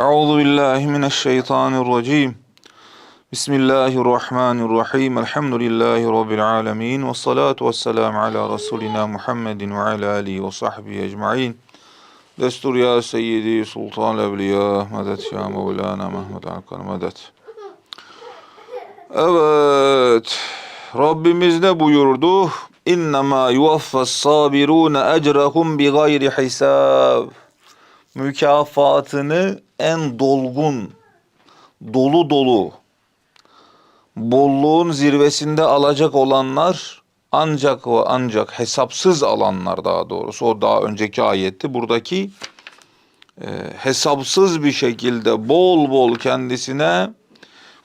Euzu billahi mineşşeytanirracim. Bismillahirrahmanirrahim. Elhamdülillahi rabbil alamin ve salatu vesselam ala rasulina Muhammedin ve ala alihi ve sahbihi ecmaîn. Destur ya seyyidi sultan evliya medet ya mevlana Mehmet Hakan medet. Evet. Rabbimiz ne buyurdu? İnnemâ yuvaffas sabirûne ecrahum bi gayri hisab. Mükafatını en dolgun, dolu dolu, bolluğun zirvesinde alacak olanlar ancak ve ancak hesapsız alanlar daha doğrusu o daha önceki ayetti. Buradaki e, hesapsız bir şekilde bol bol kendisine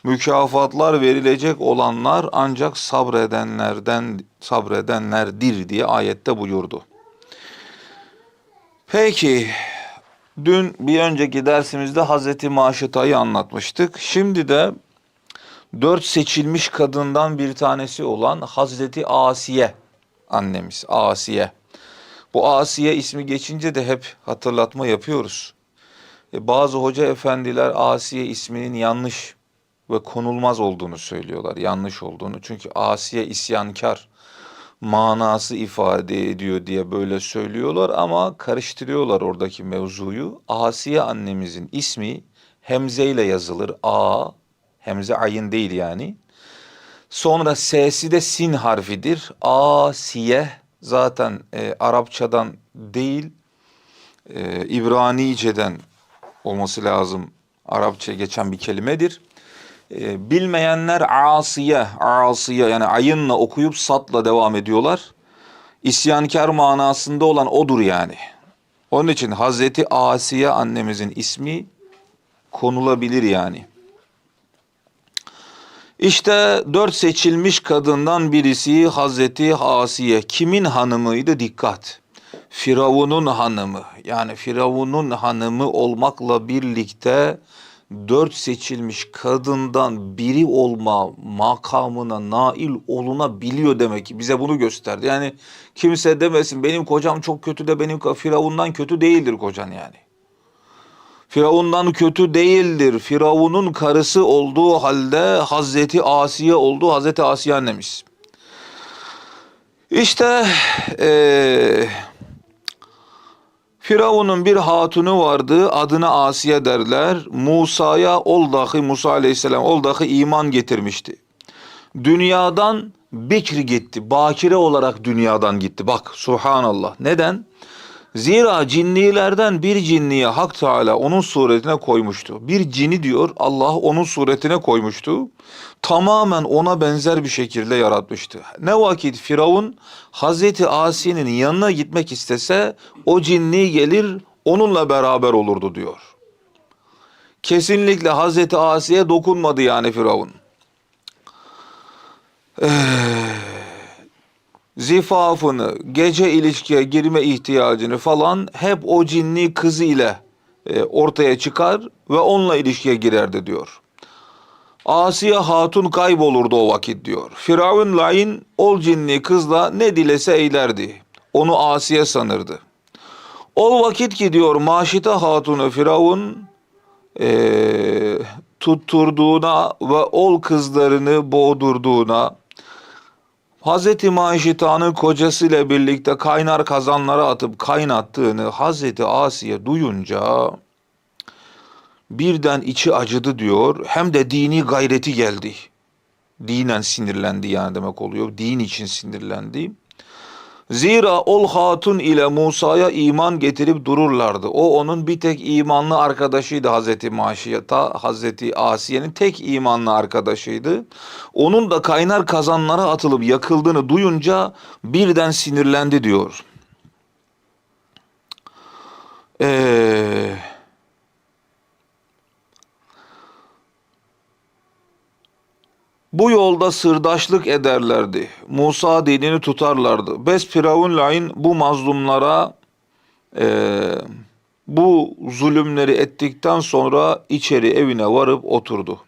mükafatlar verilecek olanlar ancak sabredenlerden sabredenlerdir diye ayette buyurdu. Peki dün bir önceki dersimizde Hazreti Maşita'yı anlatmıştık. Şimdi de dört seçilmiş kadından bir tanesi olan Hazreti Asiye annemiz Asiye. Bu Asiye ismi geçince de hep hatırlatma yapıyoruz. E, bazı hoca efendiler Asiye isminin yanlış ve konulmaz olduğunu söylüyorlar. Yanlış olduğunu. Çünkü Asiye isyankar manası ifade ediyor diye böyle söylüyorlar ama karıştırıyorlar oradaki mevzuyu. Asiye annemizin ismi Hemze ile yazılır. A, Hemze ayın değil yani. Sonra S'si de sin harfidir. Asiye zaten e, Arapçadan değil e, İbranice'den olması lazım. Arapça geçen bir kelimedir. E, bilmeyenler asiye, asiye yani ayınla okuyup satla devam ediyorlar. İsyankar manasında olan odur yani. Onun için Hazreti Asiye annemizin ismi konulabilir yani. İşte dört seçilmiş kadından birisi Hazreti Asiye. Kimin hanımıydı? Dikkat. Firavun'un hanımı. Yani Firavun'un hanımı olmakla birlikte dört seçilmiş kadından biri olma makamına nail olunabiliyor demek ki bize bunu gösterdi. Yani kimse demesin benim kocam çok kötü de benim Firavun'dan kötü değildir kocan yani. Firavun'dan kötü değildir. Firavun'un karısı olduğu halde Hazreti Asiye oldu. Hazreti Asiye annemiz. İşte eee Firavun'un bir hatunu vardı adına Asiye derler. Musa'ya ol dahi Musa aleyhisselam ol dahi iman getirmişti. Dünyadan Bekir gitti. Bakire olarak dünyadan gitti. Bak subhanallah. Neden? Zira cinnilerden bir cinniye Hak Teala onun suretine koymuştu. Bir cini diyor Allah onun suretine koymuştu. Tamamen ona benzer bir şekilde yaratmıştı. Ne vakit Firavun Hazreti Asiye'nin yanına gitmek istese o cinni gelir onunla beraber olurdu diyor. Kesinlikle Hazreti Asiye dokunmadı yani Firavun. Eee zifafını, gece ilişkiye girme ihtiyacını falan hep o cinni kızı ile e, ortaya çıkar ve onunla ilişkiye girerdi diyor. Asiye hatun kaybolurdu o vakit diyor. Firavun lain ol cinni kızla ne dilese eylerdi. Onu Asiye sanırdı. O vakit ki diyor Maşite hatunu Firavun e, tutturduğuna ve ol kızlarını boğdurduğuna Hazreti Maşita'nın kocasıyla birlikte kaynar kazanlara atıp kaynattığını Hazreti Asiye duyunca birden içi acıdı diyor. Hem de dini gayreti geldi. Dinen sinirlendi yani demek oluyor. Din için sinirlendi. Zira ol hatun ile Musa'ya iman getirip dururlardı. O onun bir tek imanlı arkadaşıydı Hazreti Maşiyata, Hazreti Asiye'nin tek imanlı arkadaşıydı. Onun da kaynar kazanlara atılıp yakıldığını duyunca birden sinirlendi diyor. Eee... Bu yolda sırdaşlık ederlerdi. Musa dinini tutarlardı. Bes Firavun lain bu mazlumlara e, bu zulümleri ettikten sonra içeri evine varıp oturdu.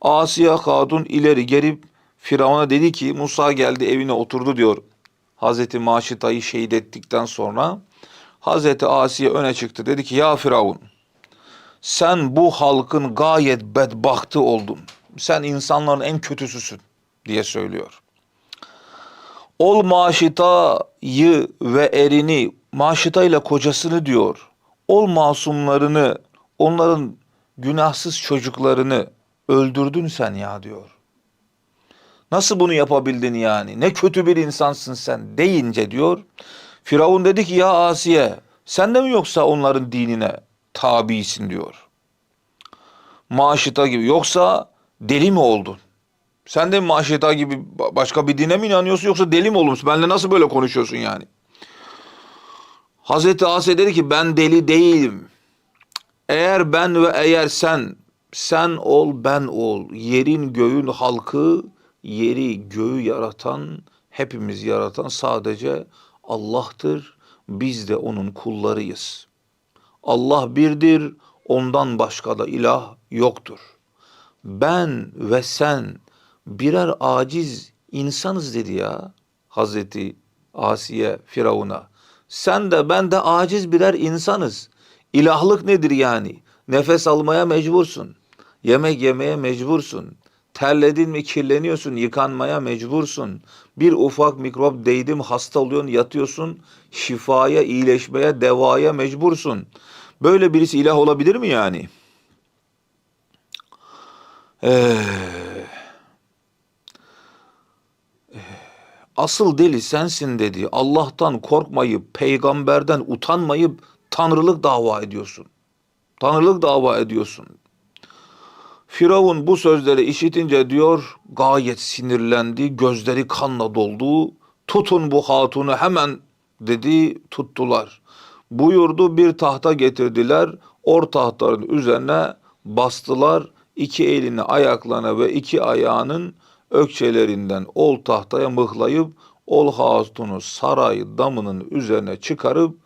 Asiye Hatun ileri gelip Firavun'a dedi ki Musa geldi evine oturdu diyor. Hazreti Maşita'yı şehit ettikten sonra Hazreti Asiye öne çıktı. Dedi ki ya Firavun sen bu halkın gayet bedbahtı oldun. Sen insanların en kötüsüsün diye söylüyor. Ol maşitayı ve erini, maşita ile kocasını diyor. Ol masumlarını, onların günahsız çocuklarını öldürdün sen ya diyor. Nasıl bunu yapabildin yani? Ne kötü bir insansın sen deyince diyor. Firavun dedi ki ya Asiye sen de mi yoksa onların dinine tabisin diyor. Maşita gibi yoksa deli mi oldun? Sen de mi maşita gibi ba- başka bir dine mi inanıyorsun yoksa deli mi olmuşsun? Benimle nasıl böyle konuşuyorsun yani? Hazreti Asiye dedi ki ben deli değilim. Eğer ben ve eğer sen, sen ol ben ol. Yerin göğün halkı, yeri göğü yaratan, hepimiz yaratan sadece Allah'tır. Biz de onun kullarıyız. Allah birdir, ondan başka da ilah yoktur. Ben ve sen birer aciz insanız dedi ya Hazreti Asiye Firavun'a. Sen de ben de aciz birer insanız. İlahlık nedir yani? Nefes almaya mecbursun. Yemek yemeye mecbursun. Terledin mi kirleniyorsun, yıkanmaya mecbursun. Bir ufak mikrop değdim hasta oluyorsun, yatıyorsun. Şifaya, iyileşmeye, devaya mecbursun. Böyle birisi ilah olabilir mi yani? Ee, asıl deli sensin dedi. Allah'tan korkmayıp, peygamberden utanmayıp tanrılık dava ediyorsun. Tanrılık dava ediyorsun. Firavun bu sözleri işitince diyor gayet sinirlendi, gözleri kanla doldu. Tutun bu hatunu hemen dedi tuttular. Buyurdu bir tahta getirdiler. Or tahtanın üzerine bastılar. İki elini ayaklarına ve iki ayağının ökçelerinden ol tahtaya mıhlayıp ol hatunu saray damının üzerine çıkarıp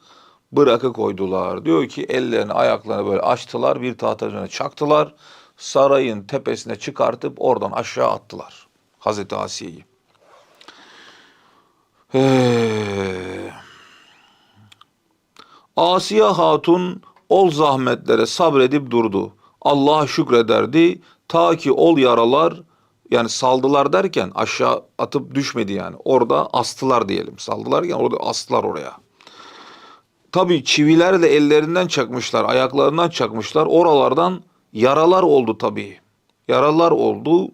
bırakı koydular. Diyor ki ellerini ayaklarını böyle açtılar bir tahta üzerine çaktılar. Sarayın tepesine çıkartıp oradan aşağı attılar. Hazreti Asiye'yi. Ee, Asiye Hatun ol zahmetlere sabredip durdu. Allah'a şükrederdi. Ta ki ol yaralar yani saldılar derken aşağı atıp düşmedi yani. Orada astılar diyelim. Saldılar yani orada astılar oraya. Tabii çiviler de ellerinden çakmışlar, ayaklarından çakmışlar. Oralardan yaralar oldu tabii. Yaralar oldu.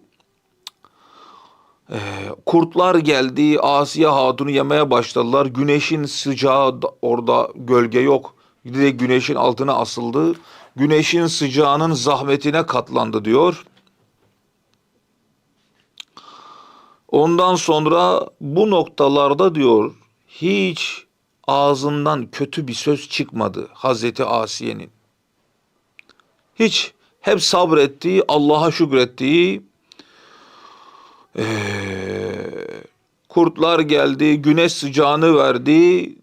Ee, kurtlar geldi, Asiye Hatun'u yemeye başladılar. Güneşin sıcağı da- orada gölge yok. Direkt güneşin altına asıldı. Güneşin sıcağının zahmetine katlandı diyor. Ondan sonra bu noktalarda diyor hiç ağzından kötü bir söz çıkmadı Hazreti Asiye'nin. Hiç hep sabrettiği, Allah'a şükrettiği, eee, kurtlar geldi, güneş sıcağını verdi,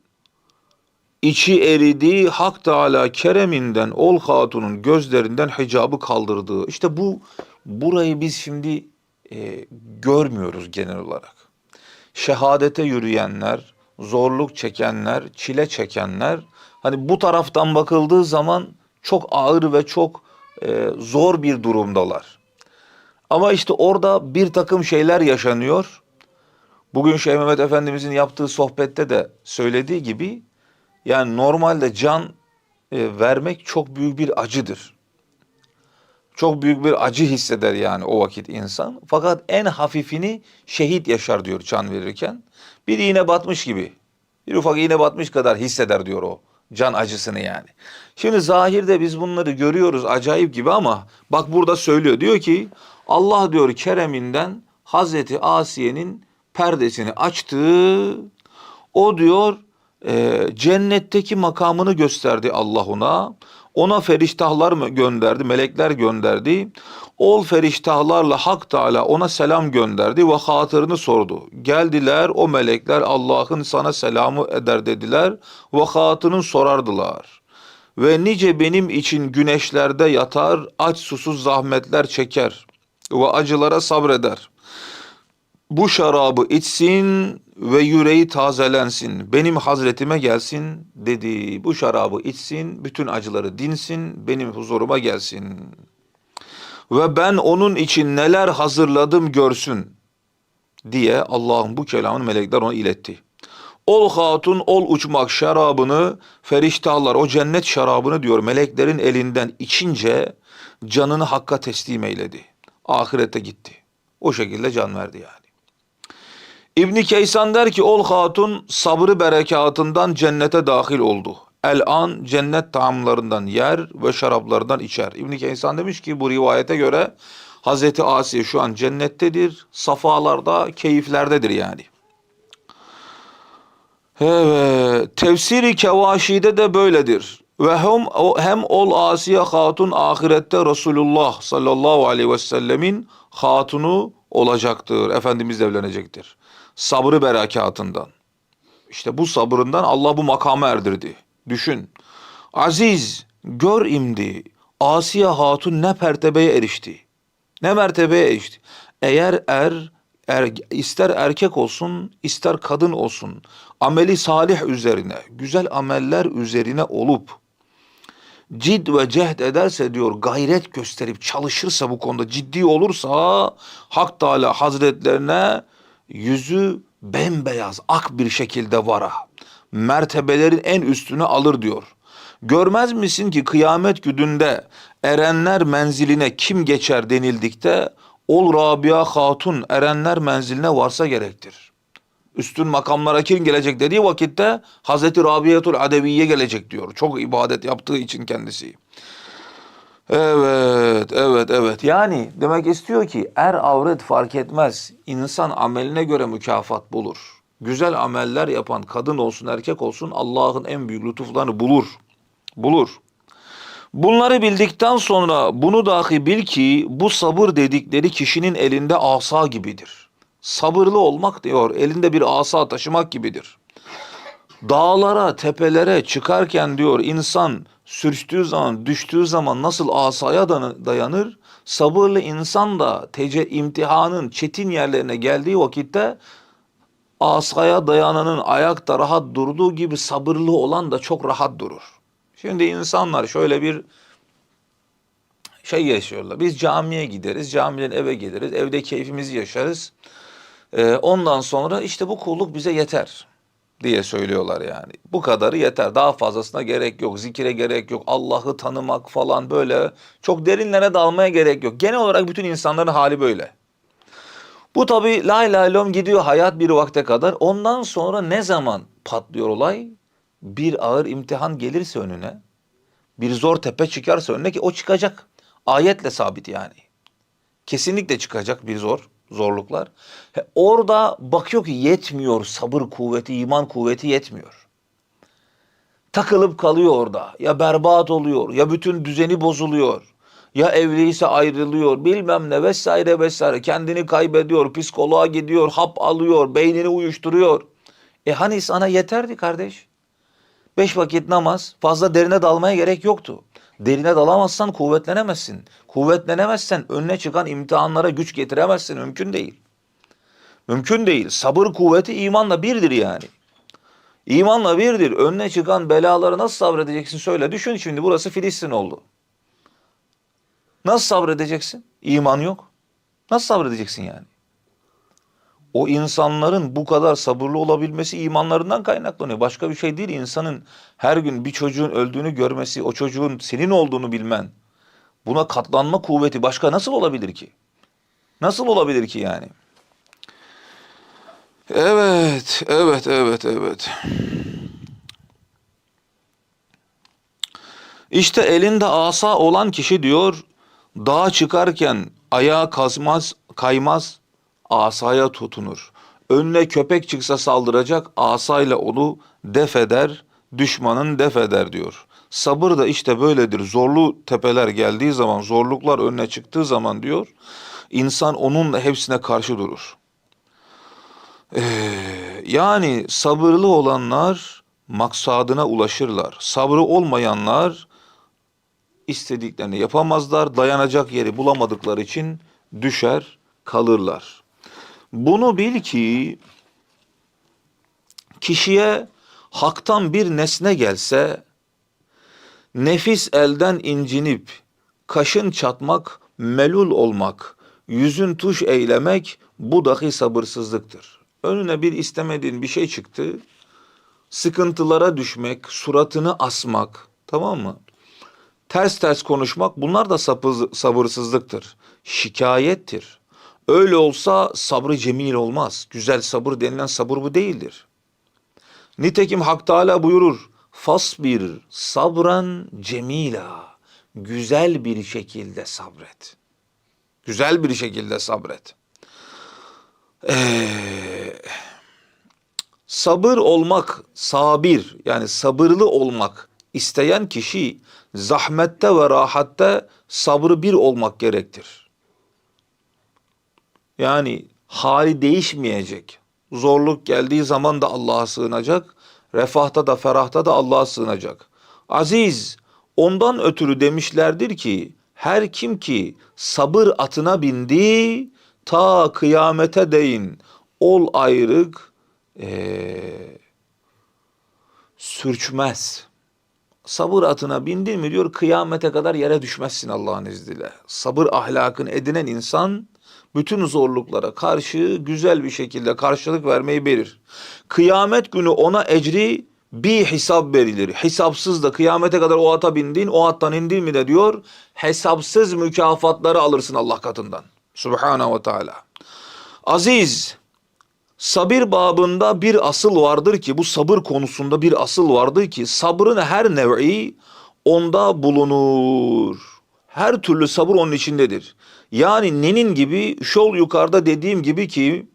içi eridi, Hak Teala kereminden ol hatunun gözlerinden hicabı kaldırdı. İşte bu burayı biz şimdi e, görmüyoruz genel olarak. Şehadete yürüyenler, zorluk çekenler, çile çekenler hani bu taraftan bakıldığı zaman çok ağır ve çok e, zor bir durumdalar. Ama işte orada bir takım şeyler yaşanıyor. Bugün Şeyh Mehmet Efendimizin yaptığı sohbette de söylediği gibi yani normalde can e, vermek çok büyük bir acıdır. Çok büyük bir acı hisseder yani o vakit insan. Fakat en hafifini şehit yaşar diyor can verirken. Bir iğne batmış gibi. Bir ufak iğne batmış kadar hisseder diyor o can acısını yani. Şimdi zahirde biz bunları görüyoruz acayip gibi ama bak burada söylüyor. Diyor ki Allah diyor kereminden Hazreti Asiye'nin perdesini açtı. O diyor e, cennetteki makamını gösterdi Allah ona. Ona feriştahlar mı gönderdi, melekler gönderdi. Ol feriştahlarla Hak Teala ona selam gönderdi ve hatırını sordu. Geldiler o melekler Allah'ın sana selamı eder dediler ve hatırını sorardılar. Ve nice benim için güneşlerde yatar, aç susuz zahmetler çeker ve acılara sabreder bu şarabı içsin, ve yüreği tazelensin. Benim hazretime gelsin dedi. Bu şarabı içsin, bütün acıları dinsin, benim huzuruma gelsin. Ve ben onun için neler hazırladım görsün diye Allah'ın bu kelamını melekler ona iletti. Ol hatun ol uçmak şarabını feriştahlar o cennet şarabını diyor meleklerin elinden içince canını hakka teslim eyledi. Ahirete gitti. O şekilde can verdi yani. İbni Keysan der ki ol hatun sabrı berekatından cennete dahil oldu. El an cennet taamlarından yer ve şaraplardan içer. İbni Keysan demiş ki bu rivayete göre Hazreti Asiye şu an cennettedir. Safalarda, keyiflerdedir yani. Evet, tefsiri Kevaşi'de de böyledir. Ve hem, hem ol Asiye Hatun ahirette Resulullah sallallahu aleyhi ve sellemin hatunu olacaktır. Efendimiz evlenecektir. Sabrı berekatından. İşte bu sabırından Allah bu makama erdirdi. Düşün. Aziz, gör imdi. Asiye Hatun ne mertebeye erişti. Ne mertebeye erişti. Eğer er, er ister erkek olsun, ister kadın olsun, ameli salih üzerine, güzel ameller üzerine olup cid ve cehd ederse diyor gayret gösterip çalışırsa bu konuda ciddi olursa Hak Teala Hazretlerine yüzü bembeyaz ak bir şekilde vara mertebelerin en üstüne alır diyor. Görmez misin ki kıyamet gününde erenler menziline kim geçer denildikte ol Rabia Hatun erenler menziline varsa gerektir. Üstün makamlara kim gelecek dediği vakitte Hazreti Rabiatul Adeviye gelecek diyor. Çok ibadet yaptığı için kendisi. Evet, evet, evet. Yani demek istiyor ki er avret fark etmez. İnsan ameline göre mükafat bulur. Güzel ameller yapan kadın olsun erkek olsun Allah'ın en büyük lütuflarını bulur. Bulur. Bunları bildikten sonra bunu dahi bil ki bu sabır dedikleri kişinin elinde asa gibidir. Sabırlı olmak diyor elinde bir asa taşımak gibidir. Dağlara, tepelere çıkarken diyor insan sürçtüğü zaman, düştüğü zaman nasıl asaya dayanır? Sabırlı insan da tece imtihanın çetin yerlerine geldiği vakitte asaya dayananın ayakta rahat durduğu gibi sabırlı olan da çok rahat durur. Şimdi insanlar şöyle bir şey yaşıyorlar. Biz camiye gideriz, camiden eve geliriz, evde keyfimizi yaşarız. Ee, ondan sonra işte bu kulluk bize yeter diye söylüyorlar yani. Bu kadarı yeter. Daha fazlasına gerek yok. Zikire gerek yok. Allah'ı tanımak falan böyle çok derinlere dalmaya gerek yok. Genel olarak bütün insanların hali böyle. Bu tabi lay lay lom gidiyor hayat bir vakte kadar. Ondan sonra ne zaman patlıyor olay? Bir ağır imtihan gelirse önüne, bir zor tepe çıkarsa önüne ki o çıkacak. Ayetle sabit yani. Kesinlikle çıkacak bir zor, zorluklar. He, orada bakıyor ki yetmiyor sabır kuvveti, iman kuvveti yetmiyor. Takılıp kalıyor orada. Ya berbat oluyor, ya bütün düzeni bozuluyor. Ya evliyse ayrılıyor, bilmem ne vesaire vesaire. Kendini kaybediyor, psikoloğa gidiyor, hap alıyor, beynini uyuşturuyor. E hani sana yeterdi kardeş? Beş vakit namaz, fazla derine dalmaya gerek yoktu. Derine dalamazsan kuvvetlenemezsin. Kuvvetlenemezsen önüne çıkan imtihanlara güç getiremezsin. Mümkün değil. Mümkün değil. Sabır kuvveti imanla birdir yani. İmanla birdir. Önüne çıkan belaları nasıl sabredeceksin söyle. Düşün şimdi burası Filistin oldu. Nasıl sabredeceksin? İman yok. Nasıl sabredeceksin yani? O insanların bu kadar sabırlı olabilmesi imanlarından kaynaklanıyor. Başka bir şey değil. İnsanın her gün bir çocuğun öldüğünü görmesi, o çocuğun senin olduğunu bilmen, buna katlanma kuvveti başka nasıl olabilir ki? Nasıl olabilir ki yani? Evet, evet, evet, evet. İşte elinde asa olan kişi diyor, dağa çıkarken ayağa kazmaz, kaymaz, asaya tutunur. Önüne köpek çıksa saldıracak, asayla onu def eder, düşmanın def eder diyor. Sabır da işte böyledir. Zorlu tepeler geldiği zaman, zorluklar önüne çıktığı zaman diyor, insan onun hepsine karşı durur. Ee, yani sabırlı olanlar maksadına ulaşırlar. Sabrı olmayanlar istediklerini yapamazlar. Dayanacak yeri bulamadıkları için düşer, kalırlar. Bunu bil ki Kişiye haktan bir nesne gelse, nefis elden incinip, kaşın çatmak, melul olmak, yüzün tuş eylemek bu dahi sabırsızlıktır. Önüne bir istemediğin bir şey çıktı, sıkıntılara düşmek, suratını asmak, tamam mı? Ters ters konuşmak bunlar da sapı- sabırsızlıktır. Şikayettir. Öyle olsa sabrı cemil olmaz. Güzel sabır denilen sabır bu değildir. Nitekim Hak Teala buyurur. Fasbir sabran cemila. Güzel bir şekilde sabret. Güzel bir şekilde sabret. Ee, sabır olmak, sabir yani sabırlı olmak isteyen kişi zahmette ve rahatte sabrı bir olmak gerektir. Yani hali değişmeyecek. Zorluk geldiği zaman da Allah'a sığınacak. Refahta da ferahta da Allah'a sığınacak. Aziz ondan ötürü demişlerdir ki her kim ki sabır atına bindi ta kıyamete değin ol ayrık eee, sürçmez. Sabır atına bindin mi diyor kıyamete kadar yere düşmezsin Allah'ın izniyle. Sabır ahlakını edinen insan bütün zorluklara karşı güzel bir şekilde karşılık vermeyi verir. Kıyamet günü ona ecri bir hesap verilir. Hesapsız da kıyamete kadar o ata bindin, o attan indin mi de diyor hesapsız mükafatları alırsın Allah katından. Subhanahu ve Teala. Aziz, Sabir babında bir asıl vardır ki bu sabır konusunda bir asıl vardır ki sabrın her nev'i onda bulunur. Her türlü sabır onun içindedir. Yani nenin gibi şol yukarıda dediğim gibi ki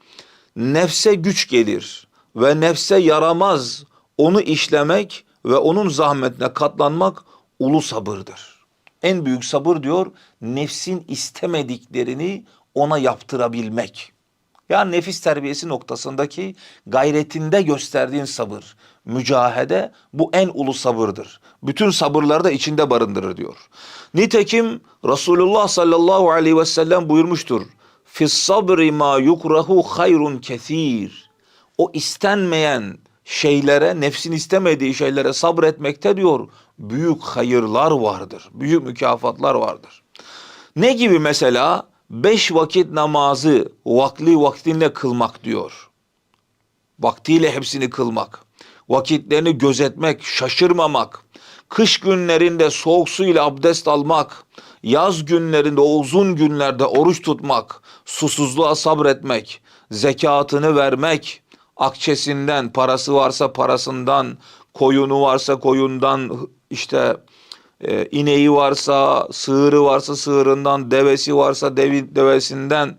nefse güç gelir ve nefse yaramaz onu işlemek ve onun zahmetine katlanmak ulu sabırdır. En büyük sabır diyor nefsin istemediklerini ona yaptırabilmek. Yani nefis terbiyesi noktasındaki gayretinde gösterdiğin sabır, mücahede bu en ulu sabırdır. Bütün sabırları da içinde barındırır diyor. Nitekim Resulullah sallallahu aleyhi ve sellem buyurmuştur. Fis sabri ma yukrahu hayrun kesir. O istenmeyen şeylere, nefsin istemediği şeylere sabretmekte diyor. Büyük hayırlar vardır. Büyük mükafatlar vardır. Ne gibi mesela? Beş vakit namazı vakli vaktinde kılmak diyor. Vaktiyle hepsini kılmak. Vakitlerini gözetmek, şaşırmamak. Kış günlerinde soğuk su ile abdest almak. Yaz günlerinde uzun günlerde oruç tutmak. Susuzluğa sabretmek. Zekatını vermek. Akçesinden, parası varsa parasından, koyunu varsa koyundan, işte e, ineği varsa, sığırı varsa sığırından, devesi varsa devi, devesinden,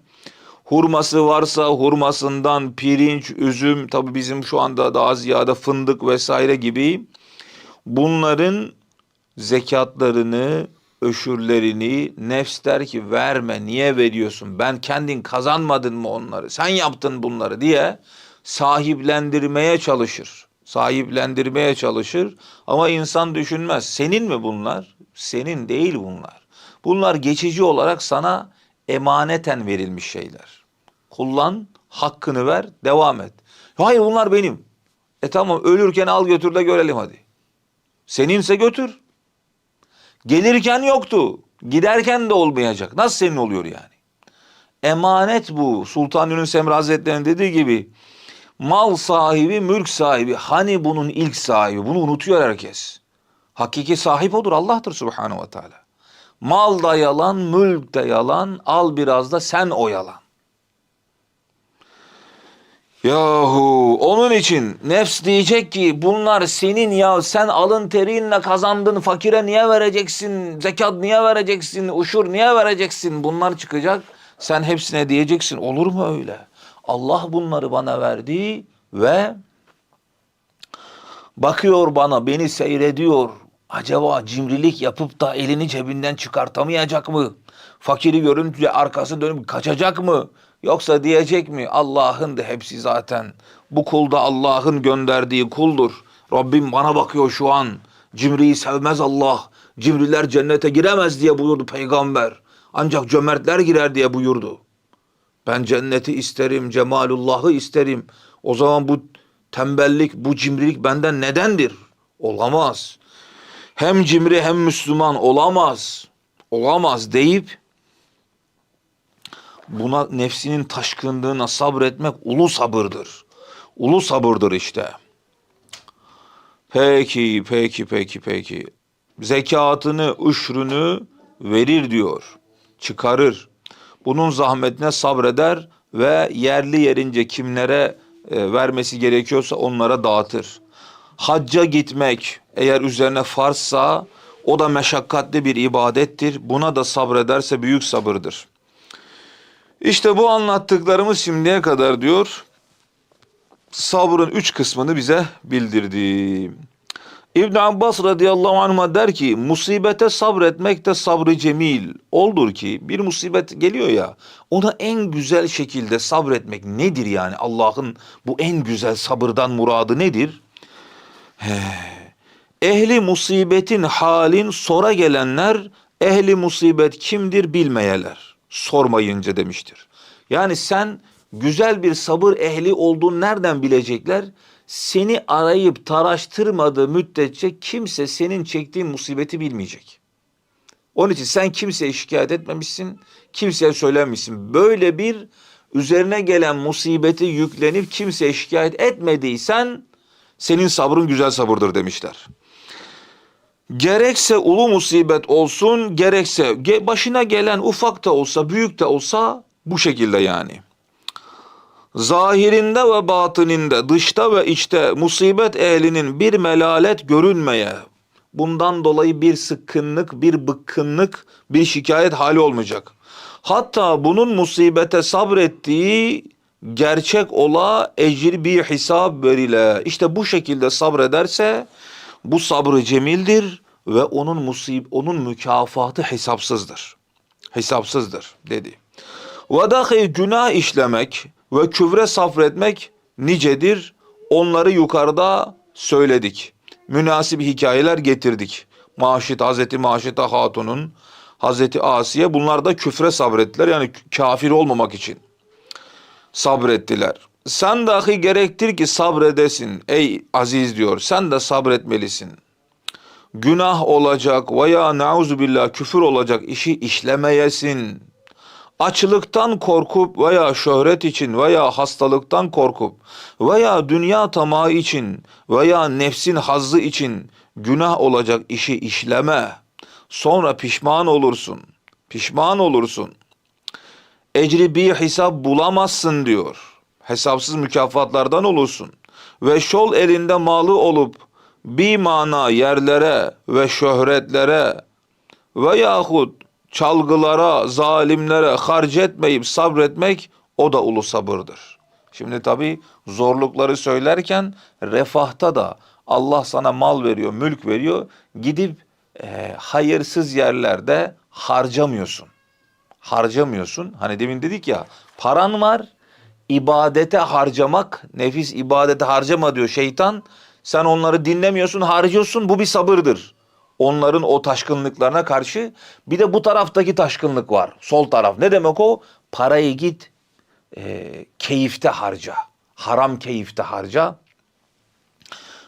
hurması varsa hurmasından, pirinç, üzüm, tabi bizim şu anda daha ziyade fındık vesaire gibi bunların zekatlarını, öşürlerini nefs der ki verme niye veriyorsun ben kendin kazanmadın mı onları sen yaptın bunları diye sahiplendirmeye çalışır sahiplendirmeye çalışır ama insan düşünmez. Senin mi bunlar? Senin değil bunlar. Bunlar geçici olarak sana emaneten verilmiş şeyler. Kullan, hakkını ver, devam et. Hayır bunlar benim. E tamam ölürken al götür de görelim hadi. Seninse götür. Gelirken yoktu. Giderken de olmayacak. Nasıl senin oluyor yani? Emanet bu. Sultan Yunus Emre Hazretleri'nin dediği gibi Mal sahibi, mülk sahibi. Hani bunun ilk sahibi? Bunu unutuyor herkes. Hakiki sahip odur Allah'tır Subhanahu ve Teala. Mal da yalan, mülk de yalan. Al biraz da sen oyalan. Yahu onun için nefs diyecek ki bunlar senin ya sen alın terinle kazandın fakire niye vereceksin zekat niye vereceksin uşur niye vereceksin? Bunlar çıkacak. Sen hepsine diyeceksin olur mu öyle? Allah bunları bana verdi ve bakıyor bana beni seyrediyor. Acaba cimrilik yapıp da elini cebinden çıkartamayacak mı? Fakiri görünce arkası dönüp kaçacak mı? Yoksa diyecek mi? Allah'ın da hepsi zaten. Bu kul da Allah'ın gönderdiği kuldur. Rabbim bana bakıyor şu an. Cimriyi sevmez Allah. Cimriler cennete giremez diye buyurdu peygamber. Ancak cömertler girer diye buyurdu. Ben cenneti isterim, cemalullahı isterim. O zaman bu tembellik, bu cimrilik benden nedendir? Olamaz. Hem cimri hem Müslüman olamaz. Olamaz deyip buna nefsinin taşkınlığına sabretmek ulu sabırdır. Ulu sabırdır işte. Peki, peki, peki, peki. Zekatını, üşrünü verir diyor. Çıkarır. Bunun zahmetine sabreder ve yerli yerince kimlere e, vermesi gerekiyorsa onlara dağıtır. Hacca gitmek eğer üzerine farzsa o da meşakkatli bir ibadettir. Buna da sabrederse büyük sabırdır. İşte bu anlattıklarımız şimdiye kadar diyor sabrın üç kısmını bize bildirdi. İbn Abbas radıyallahu anh'a der ki musibete sabretmek de sabrı cemil. Oldur ki bir musibet geliyor ya ona en güzel şekilde sabretmek nedir yani Allah'ın bu en güzel sabırdan muradı nedir? He. Ehli musibetin halin sora gelenler ehli musibet kimdir bilmeyeler. Sormayınca demiştir. Yani sen güzel bir sabır ehli olduğunu nereden bilecekler? Seni arayıp taraştırmadığı müddetçe kimse senin çektiğin musibeti bilmeyecek. Onun için sen kimseye şikayet etmemişsin, kimseye söylememişsin. Böyle bir üzerine gelen musibeti yüklenip kimseye şikayet etmediysen senin sabrın güzel sabırdır demişler. Gerekse ulu musibet olsun, gerekse ge- başına gelen ufak da olsa, büyük de olsa bu şekilde yani. Zahirinde ve batıninde, dışta ve içte musibet ehlinin bir melalet görünmeye, bundan dolayı bir sıkkınlık, bir bıkkınlık, bir şikayet hali olmayacak. Hatta bunun musibete sabrettiği gerçek ola ecri bir hesap verile. İşte bu şekilde sabrederse bu sabrı cemildir ve onun musib onun mükafatı hesapsızdır. Hesapsızdır dedi. Ve dahi günah işlemek ve küfre sabretmek nicedir. Onları yukarıda söyledik. Münasip hikayeler getirdik. Maşit Hazreti Maşita Hatun'un Hazreti Asiye bunlar da küfre sabrettiler. Yani kafir olmamak için sabrettiler. Sen dahi gerektir ki sabredesin ey aziz diyor. Sen de sabretmelisin. Günah olacak veya nauzu billah küfür olacak işi işlemeyesin. Açlıktan korkup veya şöhret için veya hastalıktan korkup veya dünya tamahı için veya nefsin hazzı için günah olacak işi işleme. Sonra pişman olursun. Pişman olursun. Ecri bir hesap bulamazsın diyor. Hesapsız mükafatlardan olursun. Ve şol elinde malı olup bir mana yerlere ve şöhretlere veyahut çalgılara, zalimlere harc etmeyip sabretmek o da ulu sabırdır. Şimdi tabi zorlukları söylerken refahta da Allah sana mal veriyor, mülk veriyor. Gidip e, hayırsız yerlerde harcamıyorsun. Harcamıyorsun. Hani demin dedik ya paran var ibadete harcamak, nefis ibadete harcama diyor şeytan. Sen onları dinlemiyorsun, harcıyorsun. Bu bir sabırdır. Onların o taşkınlıklarına karşı bir de bu taraftaki taşkınlık var. Sol taraf. Ne demek o? Parayı git e, keyifte harca. Haram keyifte harca.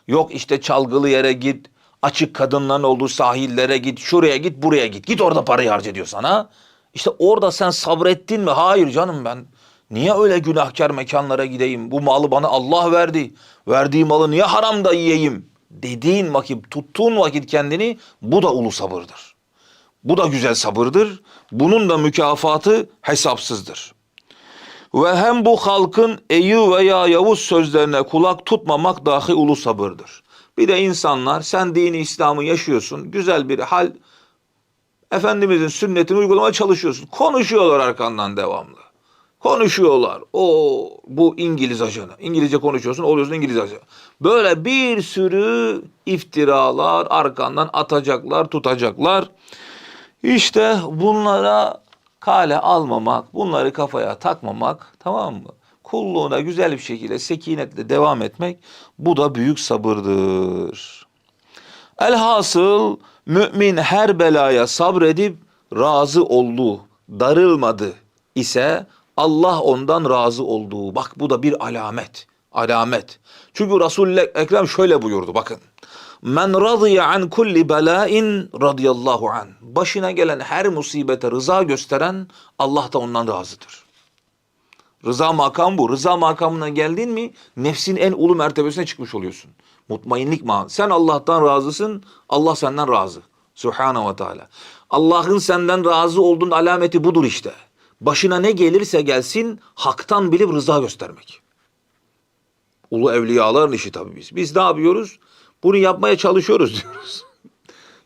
Yok işte çalgılı yere git. Açık kadınların olduğu sahillere git. Şuraya git, buraya git. Git orada parayı harca diyor sana. İşte orada sen sabrettin mi? Hayır canım ben Niye öyle günahkar mekanlara gideyim? Bu malı bana Allah verdi. Verdiği malı niye haramda yiyeyim? Dediğin vakit, tuttuğun vakit kendini bu da ulu sabırdır. Bu da güzel sabırdır. Bunun da mükafatı hesapsızdır. Ve hem bu halkın eyyü veya yavuz sözlerine kulak tutmamak dahi ulu sabırdır. Bir de insanlar sen dini İslam'ı yaşıyorsun. Güzel bir hal Efendimizin sünnetini uygulamaya çalışıyorsun. Konuşuyorlar arkandan devamlı. Konuşuyorlar. O bu İngiliz ajanı. İngilizce konuşuyorsun oluyorsun İngiliz ajanı. Böyle bir sürü iftiralar arkandan atacaklar, tutacaklar. İşte bunlara kale almamak, bunları kafaya takmamak tamam mı? Kulluğuna güzel bir şekilde sekinetle devam etmek bu da büyük sabırdır. Elhasıl mümin her belaya sabredip razı oldu, darılmadı ise Allah ondan razı olduğu. Bak bu da bir alamet. Alamet. Çünkü Resul-i Ekrem şöyle buyurdu bakın. Men radiye an kulli belain radiyallahu an. Başına gelen her musibete rıza gösteren Allah da ondan razıdır. Rıza makam bu. Rıza makamına geldin mi nefsin en ulu mertebesine çıkmış oluyorsun. Mutmainlik ma. Sen Allah'tan razısın, Allah senden razı. Subhanahu ve Teala. Allah'ın senden razı olduğunun alameti budur işte. Başına ne gelirse gelsin haktan bilip rıza göstermek. Ulu evliyaların işi tabii biz. Biz ne yapıyoruz? Bunu yapmaya çalışıyoruz diyoruz.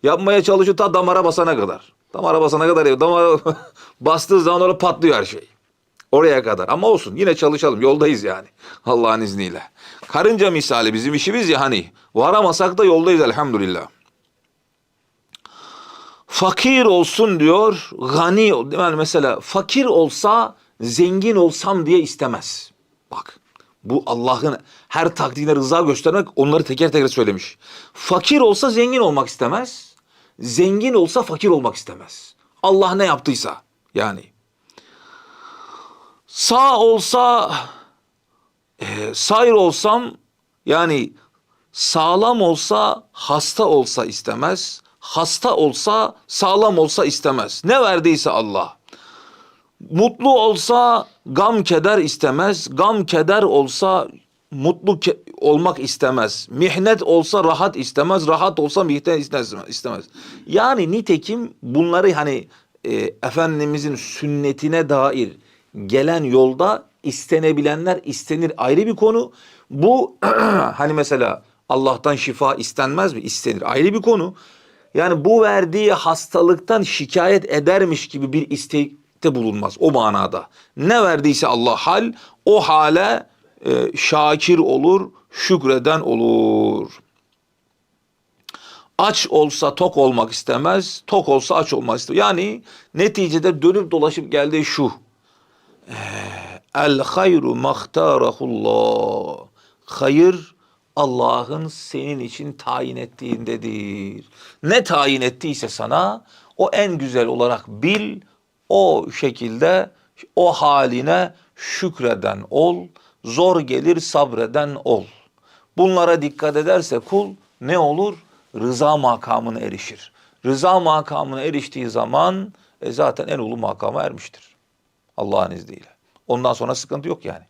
yapmaya çalışıyor ta damara basana kadar. Damara basana kadar. Damara bastığı zaman orada patlıyor her şey. Oraya kadar. Ama olsun yine çalışalım. Yoldayız yani. Allah'ın izniyle. Karınca misali bizim işimiz ya hani. Varamasak da yoldayız elhamdülillah. Fakir olsun diyor. Gani yani mesela fakir olsa zengin olsam diye istemez. Bak bu Allah'ın her takdirine rıza göstermek onları teker teker söylemiş. Fakir olsa zengin olmak istemez. Zengin olsa fakir olmak istemez. Allah ne yaptıysa yani. Sağ olsa e, sayır olsam yani sağlam olsa hasta olsa istemez. Hasta olsa sağlam olsa istemez. Ne verdiyse Allah. Mutlu olsa gam keder istemez. Gam keder olsa mutlu ke- olmak istemez. Mihnet olsa rahat istemez. Rahat olsa mihnet istemez. Yani nitekim bunları hani e, Efendimizin sünnetine dair gelen yolda istenebilenler istenir ayrı bir konu. Bu hani mesela Allah'tan şifa istenmez mi? İstenir ayrı bir konu. Yani bu verdiği hastalıktan şikayet edermiş gibi bir istekte bulunmaz o manada. Ne verdiyse Allah hal o hale e, şakir olur, şükreden olur. Aç olsa tok olmak istemez, tok olsa aç olmak istemez. Yani neticede dönüp dolaşıp geldiği şu. El hayru mahtarahullah. Hayır Allah'ın senin için tayin ettiğindedir. Ne tayin ettiyse sana o en güzel olarak bil, o şekilde o haline şükreden ol, zor gelir sabreden ol. Bunlara dikkat ederse kul ne olur? Rıza makamına erişir. Rıza makamına eriştiği zaman e, zaten en ulu makama ermiştir. Allah'ın izniyle. Ondan sonra sıkıntı yok yani.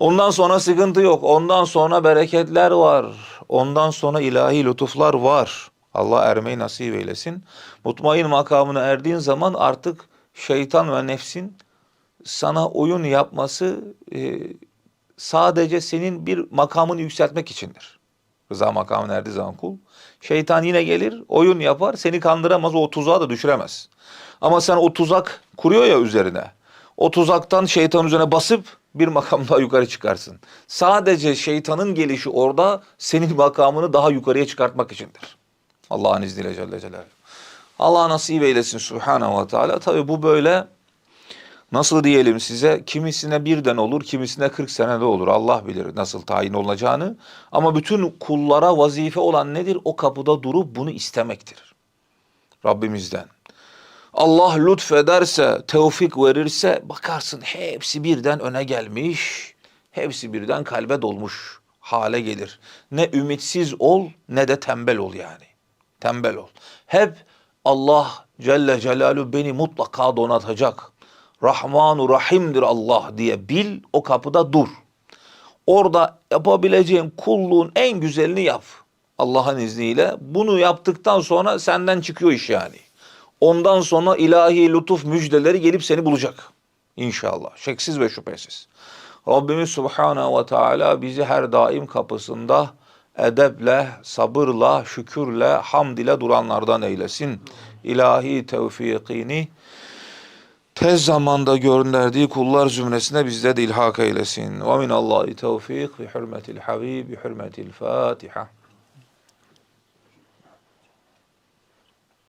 Ondan sonra sıkıntı yok. Ondan sonra bereketler var. Ondan sonra ilahi lütuflar var. Allah ermeyi nasip eylesin. Mutmain makamına erdiğin zaman artık şeytan ve nefsin sana oyun yapması e, sadece senin bir makamını yükseltmek içindir. Rıza makamına erdiği zaman kul. Şeytan yine gelir, oyun yapar, seni kandıramaz, o tuzağa da düşüremez. Ama sen o tuzak kuruyor ya üzerine. O tuzaktan şeytan üzerine basıp bir makam daha yukarı çıkarsın. Sadece şeytanın gelişi orada senin makamını daha yukarıya çıkartmak içindir. Allah'ın izniyle Celle Celaluhu. Allah nasip eylesin Subhanahu ve Teala. Tabi bu böyle nasıl diyelim size kimisine birden olur kimisine 40 senede olur. Allah bilir nasıl tayin olacağını. Ama bütün kullara vazife olan nedir? O kapıda durup bunu istemektir. Rabbimizden. Allah lütfederse, tevfik verirse bakarsın hepsi birden öne gelmiş. Hepsi birden kalbe dolmuş hale gelir. Ne ümitsiz ol ne de tembel ol yani. Tembel ol. Hep Allah Celle Celaluhu beni mutlaka donatacak. Rahmanu Rahim'dir Allah diye bil o kapıda dur. Orada yapabileceğin kulluğun en güzelini yap. Allah'ın izniyle. Bunu yaptıktan sonra senden çıkıyor iş yani. Ondan sonra ilahi lütuf müjdeleri gelip seni bulacak. İnşallah. Şeksiz ve şüphesiz. Rabbimiz Subhanahu ve Teala bizi her daim kapısında edeple, sabırla, şükürle, hamd ile duranlardan eylesin. İlahi tevfikini tez zamanda gönderdiği kullar zümresine bizde de ilhak eylesin. Ve minallahi tevfik bi hürmetil habib bi hürmetil Fatiha.